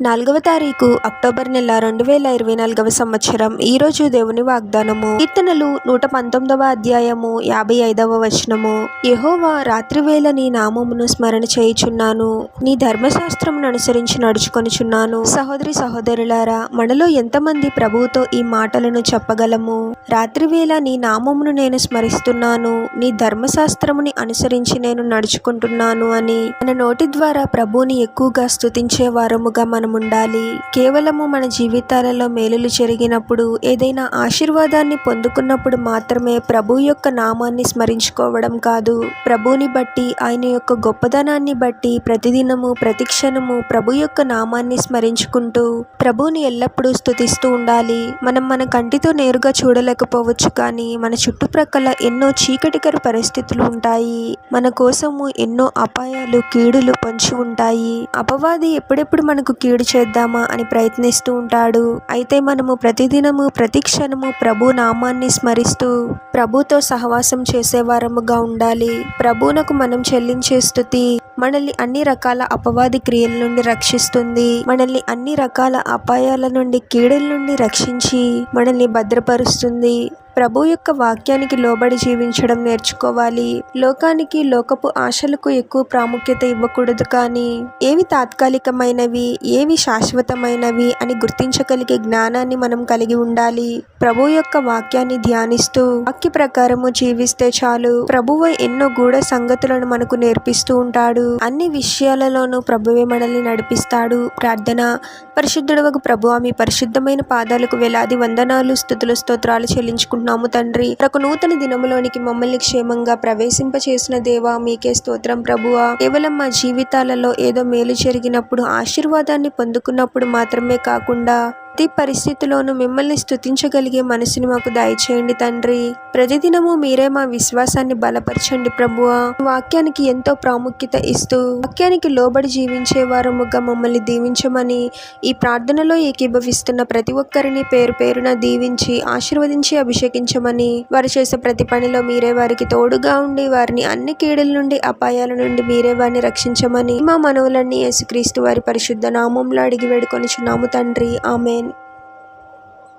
నాలుగవ తారీఖు అక్టోబర్ నెల రెండు వేల ఇరవై నాలుగవ సంవత్సరం. ఈరోజు దేవుని వాగ్దానము. కీర్తనలు నూట పంతొమ్మిదవ అధ్యాయము యాభై ఐదవ వచనము. యహోవా రాత్రివేళ నీ నామమును స్మరణ చేయుచున్నాను. నీ ధర్మశాస్త్రమును అనుసరించి నడుచుకొనుచున్నాను. సహోదరి సహోదరులారా మనలో ఎంతమంది ప్రభువుతో ఈ మాటలను చెప్పగలము? రాత్రివేళ నీ నామమును నేను స్మరిస్తున్నాను. నీ ధర్మశాస్త్రముని అనుసరించి నేను నడుచుకుంటున్నాను అని. మన నోటి ద్వారా ప్రభువుని ఎక్కువగా స్తుతించే వారముగా మనం ఉండాలి కేవలము మన జీవితాలలో మేలులు జరిగినప్పుడు ఏదైనా ఆశీర్వాదాన్ని పొందుకున్నప్పుడు మాత్రమే ప్రభు యొక్క నామాన్ని స్మరించుకోవడం కాదు. ప్రభుని బట్టి ఆయన యొక్క గొప్పదనాన్ని బట్టి ప్రతిదినము ప్రతిక్షణము ప్రభు యొక్క నామాన్ని స్మరించుకుంటూ ప్రభుని ఎల్లప్పుడూ స్థుతిస్తూ ఉండాలి. మనం మన కంటితో నేరుగా చూడలేకపోవచ్చు కానీ మన చుట్టుప్రక్కల ఎన్నో చీకటికర పరిస్థితులు ఉంటాయి. మన కోసము ఎన్నో అపాయాలు కీడులు పొంచి ఉంటాయి. అపవాది ఎప్పుడెప్పుడు మనకు కీడు చేద్దామా అని ప్రయత్నిస్తూ ఉంటాడు. అయితే మనము ప్రతిదినము ప్రతి క్షణము ప్రభు నామాన్ని స్మరిస్తూ ప్రభుతో సహవాసం చేసేవారముగా ఉండాలి. ప్రభువునకు మనం చెల్లించే స్థుతి మనల్ని అన్ని రకాల అపవాది క్రియల నుండి రక్షిస్తుంది. మనల్ని అన్ని రకాల అపాయాల నుండి కీడుల నుండి రక్షించి మనల్ని భద్రపరుస్తుంది. ప్రభు యొక్క వాక్యానికి లోబడి జీవించడం నేర్చుకోవాలి. లోకానికి లోకపు ఆశలకు ఎక్కువ ప్రాముఖ్యత ఇవ్వకూడదు కానీ ఏవి తాత్కాలికమైనవి ఏవి శాశ్వతమైనవి అని గుర్తించగలిగే జ్ఞానాన్ని మనం కలిగి ఉండాలి. ప్రభు యొక్క వాక్యాన్ని ధ్యానిస్తూ వాక్య ప్రకారము జీవిస్తే చాలు. ప్రభువు ఎన్నో గూఢ సంగతులను మనకు నేర్పిస్తూ ఉంటాడు. అన్ని విషయాలలోనూ ప్రభువే మనల్ని నడిపిస్తాడు. ప్రార్థన. పరిశుద్ధుడవకు ప్రభు ఆమె పరిశుద్ధమైన పాదాలకు వేలాది వందనాలు స్థుతుల స్తోత్రాలు చెల్లించుకుంటున్నాము తండ్రి. ఒక నూతన దినములోనికి మమ్మల్ని క్షేమంగా ప్రవేశింపచేసిన దేవా మీకే స్తోత్రం ప్రభువా. కేవలం మా జీవితాలలో ఏదో మేలు జరిగినప్పుడు ఆశీర్వాదాన్ని పొందుకున్నప్పుడు మాత్రమే కాకుండా ప్రతి పరిస్థితిలోనూ మిమ్మల్ని స్తుతించగలిగే మనసుని మాకు దయచేయండి తండ్రి. ప్రతిదినము మీరే మా విశ్వాసాన్ని బలపరచండి ప్రభువా. వాక్యానికి ఎంతో ప్రాముఖ్యత ఇస్తూ వాక్యానికి లోబడి జీవించే వారముగా మమ్మల్ని దీవించమని ఈ ప్రార్థనలో ఏకీభవిస్తున్న ప్రతి ఒక్కరిని పేరు పేరున దీవించి ఆశీర్వదించి అభిషేకించమని వారు చేసే ప్రతి పనిలో మీరే వారికి తోడుగా ఉండి వారిని అన్ని కీడుల నుండి అపాయాల నుండి మీరే వారిని రక్షించమని మా మనవులన్నీ యేసుక్రీస్తు వారి పరిశుద్ధ నామంలో అడిగి వేడుకొనిచున్నాము తండ్రి. ఆమెన్.